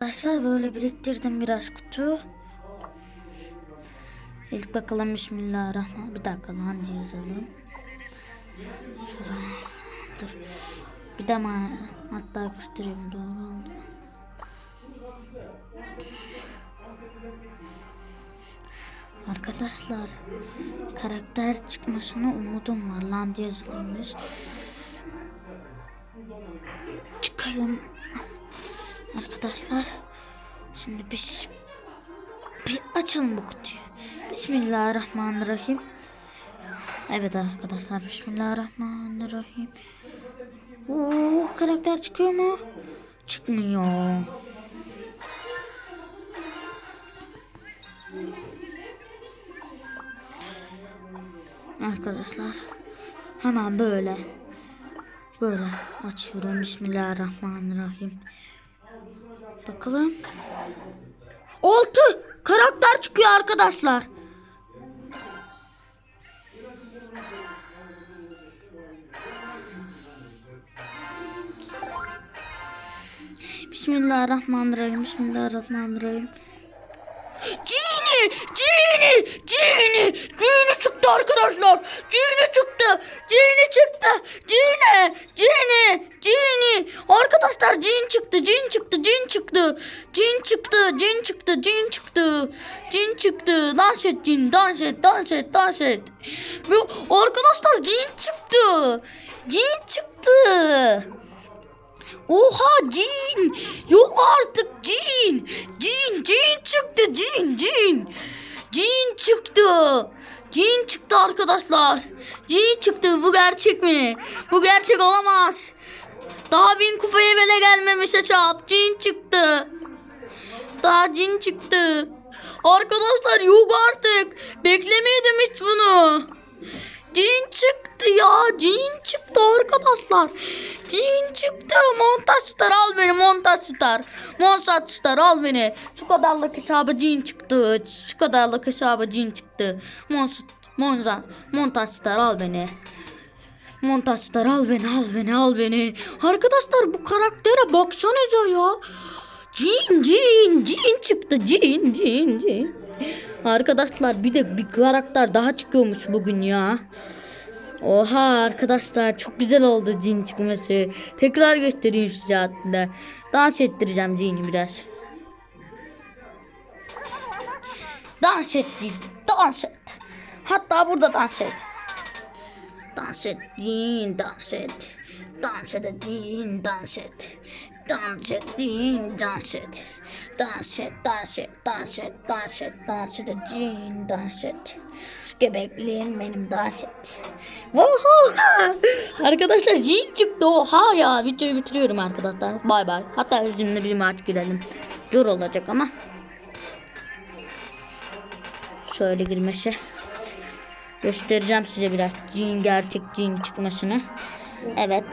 Arkadaşlar böyle biriktirdim biraz kutu. İlk bakalım Bismillahirrahmanirrahim. Bir dakika lan diye yazalım. Şuraya. Dur. Bir de ma hatta yapıştırayım doğru oldu. Arkadaşlar karakter çıkmasına umudum var lan yazılmış. Çıkayım. Arkadaşlar şimdi biz bir açalım bu kutuyu. Bismillahirrahmanirrahim. Evet arkadaşlar Bismillahirrahmanirrahim. Oo, karakter çıkıyor mu? Çıkmıyor. Arkadaşlar hemen böyle böyle açıyorum Bismillahirrahmanirrahim. Bakalım. Altı karakter çıkıyor arkadaşlar. Bismillahirrahmanirrahim. Bismillahirrahmanirrahim. Cini! Cini! Cini! Cini çıktı arkadaşlar. Cini çıktı. Cini çıktı. Cini! Cini! Cini! Arkadaşlar cin çıktı. Cin çıktı. Cin çıktı. Cin çıktı. Cin çıktı. Cin çıktı. Cin çıktı. Dans et cin. Dans et. Dans et. Dans et. Arkadaşlar cin çıktı. Cin çıktı. Oha cin! Yok artık cin! Cin, cin çıktı cin, cin! Cin çıktı! Cin çıktı arkadaşlar. Cin çıktı. Bu gerçek mi? Bu gerçek olamaz. Daha bin kupaya bile gelmemiş hesap. Cin çıktı. Daha cin çıktı. Arkadaşlar yok artık. Beklemiyordum hiç bunu. Cin çıktı ya. Cin çıktı arkadaşlar. Cin çıktı. Montaj star al beni montaj star. Montaj star al beni. Şu kadarlık hesabı cin çıktı. Şu kadarlık hesabı cin çıktı. Montaj, montaj, montaj star al beni. Montaj star al beni al beni al beni. Arkadaşlar bu karaktere baksanıza ya. Cin cin cin çıktı cin cin cin. Arkadaşlar bir de bir karakter daha çıkıyormuş bugün ya. Oha arkadaşlar çok güzel oldu cin çıkması. Tekrar göstereyim size hatta. Dans ettireceğim cini biraz. Dans et cin, dans et. Hatta burada dans et. Dans et cin, dans et. Dans et cin, dans et. Dans et cin, dans et. Dans et, dans et, dans et, dans et, dans et cin, dans et. Göbekliğim benim dans et. Oho! Arkadaşlar cin çıktı oha ya. Videoyu bitiriyorum arkadaşlar. Bay bay. Hatta üzerinde bir maç girelim. Zor olacak ama. Şöyle girmesi. Göstereceğim size biraz cin gerçek cin çıkmasını. Evet